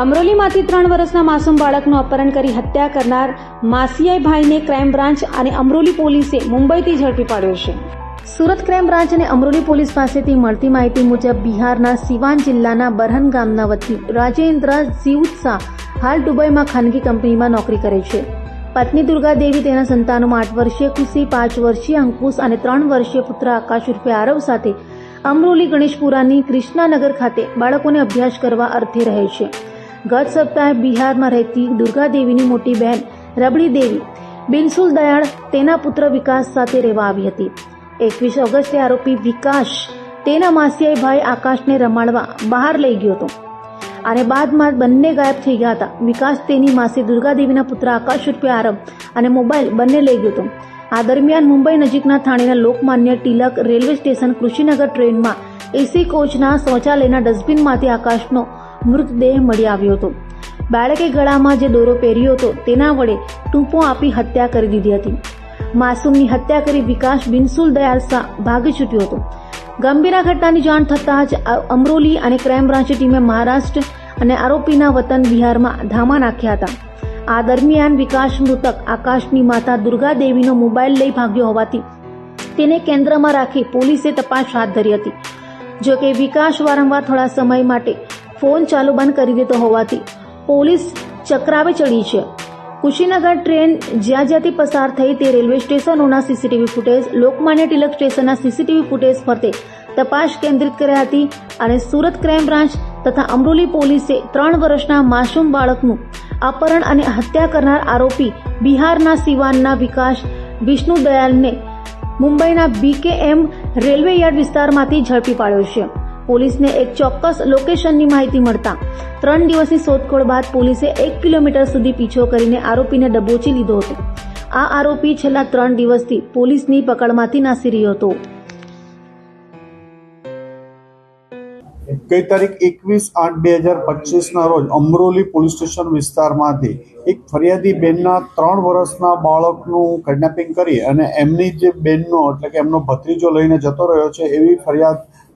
અમરોલીમાંથી ત્રણ વર્ષના માસૂમ બાળકનું અપહરણ કરી હત્યા કરનાર માસિયાઈ ભાઈને ક્રાઇમ બ્રાન્ચ અને અમરોલી પોલીસે મુંબઈથી ઝડપી પાડ્યો છે. સુરત ક્રાઇમ બ્રાન્ચ અને અમરોલી પોલીસ પાસેથી મળતી માહિતી મુજબ બિહારના સિવાન જિલ્લાના બરહન ગામના વતની રાજેન્દ્ર શાહ હાલ દુબઈમાં ખાનગી કંપનીમાં નોકરી કરે છે. પત્ની દુર્ગા દેવી તેના સંતાનોમાં આઠ વર્ષીય ખુશી, પાંચ વર્ષીય અંકુશ અને ત્રણ વર્ષીય પુત્ર આકાશ ઉર્ફે આરવ સાથે અમરોલી ગણેશપુરાની કૃષ્ણાનગર ખાતે બાળકોને અભ્યાસ કરવા અર્થે રહે છે. ગત સપ્તાહે બિહારમાં રહેતી દુર્ગા દેવીની મોટી બહેન રબડી દેવી બિનસુલ દયાળ તેના પુત્ર વિકાસ સાથે રહેવા આવી હતી. એકવીસ ઓગસ્ટે આરોપી વિકાસ તેના માસિયાઈ ભાઈ આકાશને રમાડવા બહાર લઈ ગયો હતો. અને બાદમાં બંને ગાયબ થઈ ગયા હતા. વિકાસ તેની માસી દુર્ગાદેવીના પુત્ર આકાશ રૂપે આરંભ અને મોબાઈલ બંને લઈ ગયો હતો. આ દરમિયાન મુંબઈ નજીકના થાણેના લોકમાન્ય તિલક રેલવે સ્ટેશન કૃષિનગર ટ્રેનમાં એસી કોચના શૌચાલયના ડસ્ટબિનમાંથી આકાશનો મૃતદેહ મળી આવ્યો હતો. બાળકે ગળામાં જે દોરો પહેર્યો હતો તેના વડે ટૂંપો આપી હત્યા કરી દીધી હતી. માસૂમની હત્યા કરી વિકાસ બિનસુલ દયાલ શાહ ભાગી છૂટ્યો હતો. ગંભીર ઘટનાની જાણ થતાં જ અમરોલી અને ક્રાઇમ બ્રાન્ચ ટીમે મહારાષ્ટ્ર અને આરોપીના વતન બિહારમાં ધામા નાખ્યા હતા. આ દરમિયાન વિકાસ મૃતક આકાશની માતા દુર્ગા દેવીનો મોબાઈલ લઈ ભાગ્યો હોવાથી તેને કેન્દ્રમાં રાખી પોલીસે તપાસ હાથ ધરી હતી. જો કે વિકાસ વારંવાર થોડા સમય માટે ફોન ચાલુ બંધ કરી દેતો હોવાથી પોલીસ ચક્રાવે ચડી છે. કુશીનગર ટ્રેન જ્યાં જ્યાંથી પસાર થઈ તે રેલવે સ્ટેશનોના સીસીટીવી ફૂટેજ, લોકમાન્ય ટિલક સ્ટેશનના સીસીટીવી ફૂટેજ ફરતે તપાસ કેન્દ્રિત કરી હતી અને સુરત ક્રાઇમ બ્રાન્ચ તથા અમરોલી પોલીસે ત્રણ વર્ષના માસૂમ બાળકનું અપહરણ અને હત્યા કરનાર આરોપી બિહારના સિવાનના વિકાસ વિષ્ણુ દયાલને મુંબઈના બીકેએમ રેલવે યાર્ડ વિસ્તારમાંથી ઝડપી પાડ્યો છે. પોલીસને એક ચોક્કસ લોકેશનની માહિતી મળતા ત્રણ દિવસની શોધખોળ બાદ પોલીસે એક કિલોમીટર સુધી પીછો કરીને આરોપીને દબોચી લીધો હતો. આ આરોપી છેલ્લા ત્રણ દિવસથી પોલીસની પકડમાંથી નાસી રહ્યો હતો. ગઈ તારીખ એકવીસ આઠ બે હજાર પચીસના રોજ અમરોલી પોલીસ સ્ટેશન વિસ્તારમાંથી એક ફરિયાદી બેનના ત્રણ વર્ષના બાળકનું કિડનેપિંગ કરી અને એમની જે બેનનો, એટલે કે એમનો ભત્રીજો લઈને જતો રહ્યો છે, એવી ફરિયાદ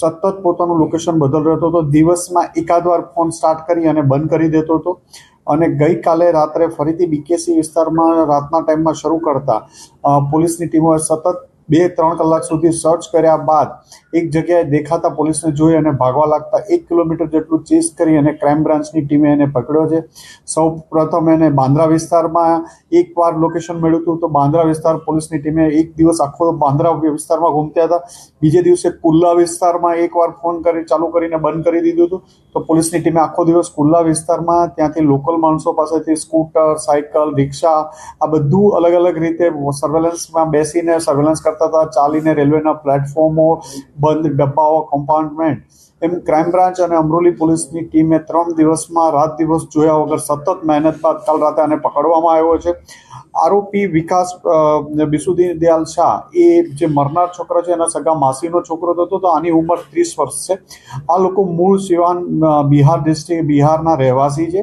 સતત પોતાનું લોકેશન બદલ રહેતો હતો. દિવસમાં એકાદ વાર ફોન સ્ટાર્ટ કરી અને બંધ કરી દેતો હતો. અને ગઈકાલે રાત્રે ફરીથી બીકેસી વિસ્તારમાં રાતના ટાઈમમાં શરૂ કરતા પોલીસની ટીમોએ સતત બે ત્રણ કલાક સુધી સર્ચ કર્યા બાદ એક જગ્યાએ દેખાતા પોલીસને જોઈ અને ભાગવા લાગતા એક કિલોમીટર જેટલું ચેસ કરી અને ક્રાઇમ બ્રાન્ચની ટીમે એને પકડ્યો છે. સૌ પ્રથમ એને બાંદ્રા વિસ્તારમાં એકવાર લોકેશન મળ્યું હતું તો બાંદ્રા વિસ્તાર પોલીસની ટીમે એક દિવસ આખો બાંદ્રા વિસ્તારમાં ઘૂમત્યા હતા. બીજે દિવસે કુલ્લા વિસ્તારમાં એક વાર ફોન કરી, ચાલુ કરીને બંધ કરી દીધું હતું. તો પોલીસની ટીમે આખો દિવસ કુલ્લા વિસ્તારમાં ત્યાંથી લોકલ માણસો પાસેથી સ્કૂટર, સાયકલ, રિક્ષા આ બધું અલગ અલગ રીતે સર્વેલન્સમાં બેસીને સર્વેલન્સ કરતા હતા, ચાલીને રેલવેના પ્લેટફોર્મો બંધ, ડબ્બાઓ કમ્પાર્ટમેન્ટ એમ ક્રાઇમ બ્રાન્ચ અને અમરોલી પોલીસની ટીમે ત્રણ દિવસમાં રાત દિવસ જોયા વગર સતત મહેનત બાદ કાલ રાતે આને પકડવામાં આવ્યો છે. આરોપી વિકાસ બિસુદ્દીન દયાલ શાહ એ જે મરનાર છોકરો છે, એના સગા માસીનો છોકરો હતો, તો આની ઉંમર ત્રીસ વર્ષ છે. આ લોકો મૂળ સિવાન બિહાર ડિસ્ટ્રિક્ટ બિહારના રહેવાસી છે.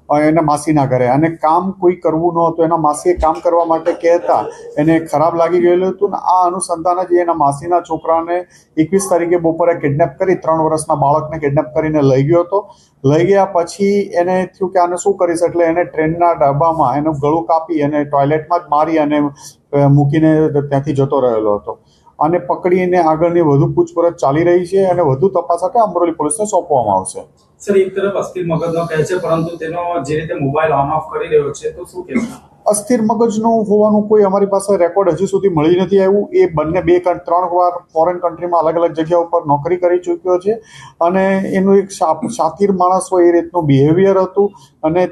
એના માસીના ઘરે. અને કામ કોઈ કરવું ન હતું. એના માસીએ કામ કરવા માટે કહેતા. એને ખરાબ લાગી ગયેલું હતું ને આ અનુસંધાન જ એના માસીના છોકરાને એકવીસ તારીખે બપોરે કિડનેપ કરી, ત્રણ વર્ષના બાળકને કિડનેપ કરીને લઈ ગયો હતો. લઈ ગયા પછી એને થયું કે આને શું કરીશ? એટલે એને ટ્રેનના ડબ્બામાં એનું ગળું કાપી અને ટોયલેટમાં જ મારી અને મૂકીને ત્યાંથી જતો રહેલો હતો. અને પકડીને આગળની વધુ પૂછપરછ ચાલી રહી છે અને વધુ તપાસ માટે અમરોલી પોલીસને સોંપવામાં આવશે. સર એક તરફ અસ્થિર મગજનો કહે છે પરંતુ તેનો જે રીતે મોબાઈલ ઓન ઓફ કરી રહ્યો છે તો શું કહેશો અસ્થિર મગજનું હોવાનું કોઈ અમારી પાસે રેકોર્ડ હજી સુધી મળી નથી આવ્યું. એ બંને બે ત્રણ વાર ફોરેન કન્ટ્રીમાં અલગ અલગ જગ્યા ઉપર નોકરી કરી ચૂક્યો છે અને એનું એક શાતિર માણસ હોય એ રીતનું બિહેવિયર હતું અને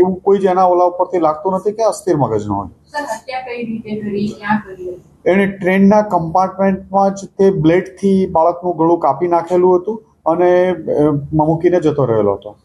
એવું કોઈ જ એના ઓલા ઉપરથી લાગતું નથી કે અસ્થિર મગજનો હોય. સર હત્યા કઈ રીતે કરી? ક્યાં કરી હતી? એણે ટ્રેનના કમ્પાર્ટમેન્ટમાં જ તે બ્લેડથી બાળકનું ગળું કાપી નાખેલું હતું. અને મૂકીને જતો રહેલો હતો.